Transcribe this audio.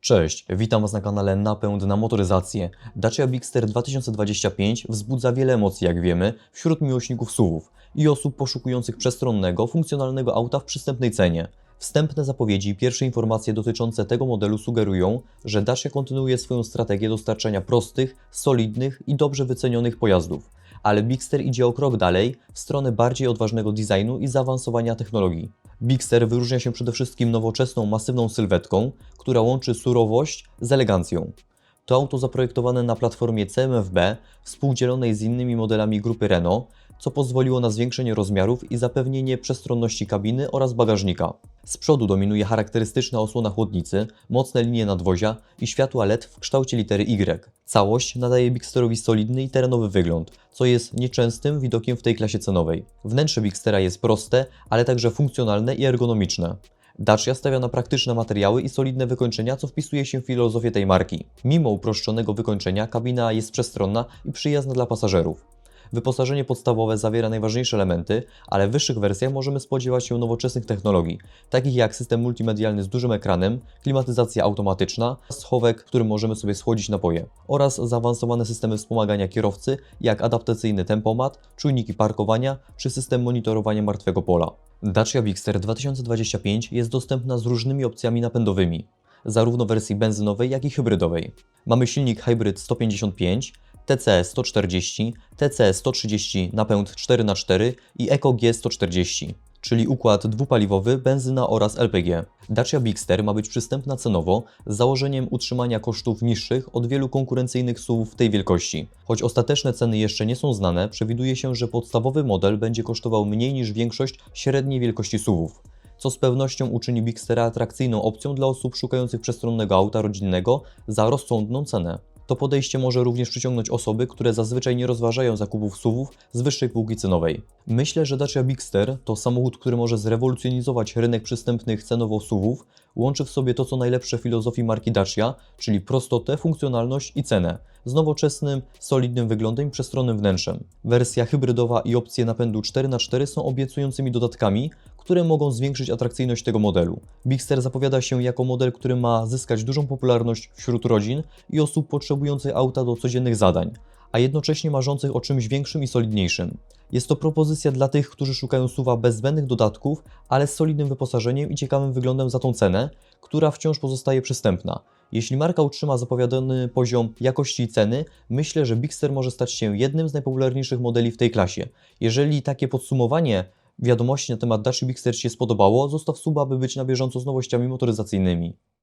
Cześć, witam Was na kanale Napęd na motoryzację. Dacia Bigster 2025 wzbudza wiele emocji, jak wiemy, wśród miłośników SUVów i osób poszukujących przestronnego, funkcjonalnego auta w przystępnej cenie. Wstępne zapowiedzi i pierwsze informacje dotyczące tego modelu sugerują, że Dacia kontynuuje swoją strategię dostarczania prostych, solidnych i dobrze wycenionych pojazdów. Ale Bigster idzie o krok dalej w stronę bardziej odważnego designu i zaawansowania technologii. Bigster wyróżnia się przede wszystkim nowoczesną, masywną sylwetką, która łączy surowość z elegancją. To auto zaprojektowane na platformie CMFB, współdzielonej z innymi modelami grupy Renault, co pozwoliło na zwiększenie rozmiarów i zapewnienie przestronności kabiny oraz bagażnika. Z przodu dominuje charakterystyczna osłona chłodnicy, mocne linie nadwozia i światła LED w kształcie litery Y. Całość nadaje Bigsterowi solidny i terenowy wygląd, co jest nieczęstym widokiem w tej klasie cenowej. Wnętrze Bigstera jest proste, ale także funkcjonalne i ergonomiczne. Dacia stawia na praktyczne materiały i solidne wykończenia, co wpisuje się w filozofię tej marki. Mimo uproszczonego wykończenia, kabina jest przestronna i przyjazna dla pasażerów. Wyposażenie podstawowe zawiera najważniejsze elementy, ale w wyższych wersjach możemy spodziewać się nowoczesnych technologii, takich jak system multimedialny z dużym ekranem, klimatyzacja automatyczna, schowek, w którym możemy sobie schłodzić napoje, oraz zaawansowane systemy wspomagania kierowcy, jak adaptacyjny tempomat, czujniki parkowania czy system monitorowania martwego pola. Dacia Bigster 2025 jest dostępna z różnymi opcjami napędowymi, zarówno w wersji benzynowej, jak i hybrydowej. Mamy silnik Hybrid 155, TCE 140, TCE 130 napęd 4x4 i EcoG 140, czyli układ dwupaliwowy, benzyna oraz LPG. Dacia Bigster ma być przystępna cenowo z założeniem utrzymania kosztów niższych od wielu konkurencyjnych SUV tej wielkości. Choć ostateczne ceny jeszcze nie są znane, przewiduje się, że podstawowy model będzie kosztował mniej niż większość średniej wielkości SUVów co z pewnością uczyni Bigstera atrakcyjną opcją dla osób szukających przestronnego auta rodzinnego za rozsądną cenę. To podejście może również przyciągnąć osoby, które zazwyczaj nie rozważają zakupów SUVów z wyższej półki cenowej. Myślę, że Dacia Bigster to samochód, który może zrewolucjonizować rynek przystępnych cenowo SUVów, łączy w sobie to, co najlepsze w filozofii marki Dacia, czyli prostotę, funkcjonalność i cenę, z nowoczesnym, solidnym wyglądem i przestronnym wnętrzem. Wersja hybrydowa i opcje napędu 4x4 są obiecującymi dodatkami, które mogą zwiększyć atrakcyjność tego modelu. Bigster zapowiada się jako model, który ma zyskać dużą popularność wśród rodzin i osób potrzebujących auta do codziennych zadań, a jednocześnie marzących o czymś większym i solidniejszym. Jest to propozycja dla tych, którzy szukają suwa bez zbędnych dodatków, ale z solidnym wyposażeniem i ciekawym wyglądem za tą cenę, która wciąż pozostaje przystępna. Jeśli marka utrzyma zapowiadany poziom jakości i ceny, myślę, że Bigster może stać się jednym z najpopularniejszych modeli w tej klasie. Jeżeli takie podsumowanie wiadomości na temat Dacia Bigster Ci się spodobało, zostaw suba, by być na bieżąco z nowościami motoryzacyjnymi.